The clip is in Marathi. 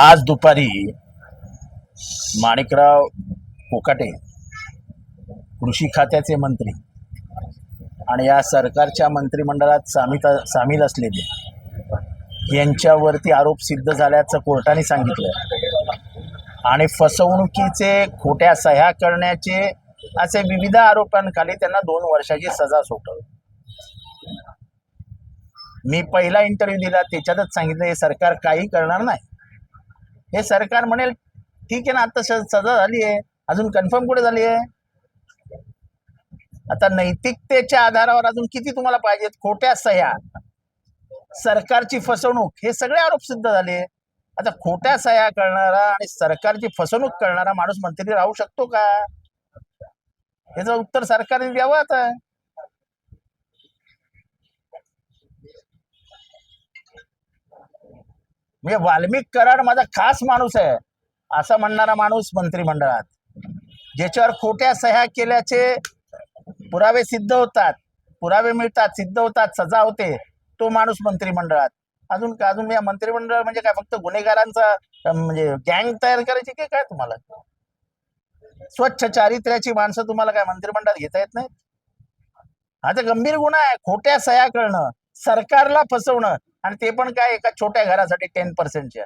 आज दुपारी माणिकराव कोकाटे कृषी खात्याचे मंत्री आणि या सरकारच्या मंत्रिमंडळात सामील सामील असलेले यांच्यावरती आरोप सिद्ध झाल्याचं कोर्टाने सांगितलं. आणि फसवणुकीचे खोट्या सह्या करण्याचे असे विविध आरोपांखाली त्यांना दोन वर्षाची सजा सोटवली. मी पहिला इंटरव्ह्यू दिला त्याच्यातच सांगितलं हे सरकार काही करणार नाही. हे सरकार म्हणेल ठीक आहे ना आता सजा झाली आहे अजून कन्फर्म कुठे झाली आहे आता नैतिकतेच्या आधारावर अजून किती तुम्हाला पाहिजेत? खोट्या सह्या. सरकारची फसवणूक हे सगळे आरोप सिद्ध झाले. आता खोट्या सह्या करणारा आणि सरकारची फसवणूक करणारा माणूस मंत्री राहू शकतो का? याचं उत्तर सरकारने द्यावं आता. म्हणजे वाल्मिक कराड माझा खास माणूस आहे. असा म्हणणारा माणूस मंत्रिमंडळात. ज्याच्यावर खोट्या सह्या केल्याचे पुरावे सिद्ध होतात. पुरावे मिळतात सिद्ध होतात सजा होते. तो माणूस मंत्रिमंडळात. अजून अजून या मंत्रिमंडळ म्हणजे काय फक्त गुन्हेगारांचा म्हणजे गँग तयार करायची की काय तुम्हाला? स्वच्छ चारित्र्याची माणसं तुम्हाला काय मंत्रिमंडळात घेता येत नाहीत? हा तर गंभीर गुन्हा आहे. खोट्या सह्या करणं सरकारला फसवणं आणि ते पण काय एका छोट्या घरासाठी टेन पर्सेंटच्या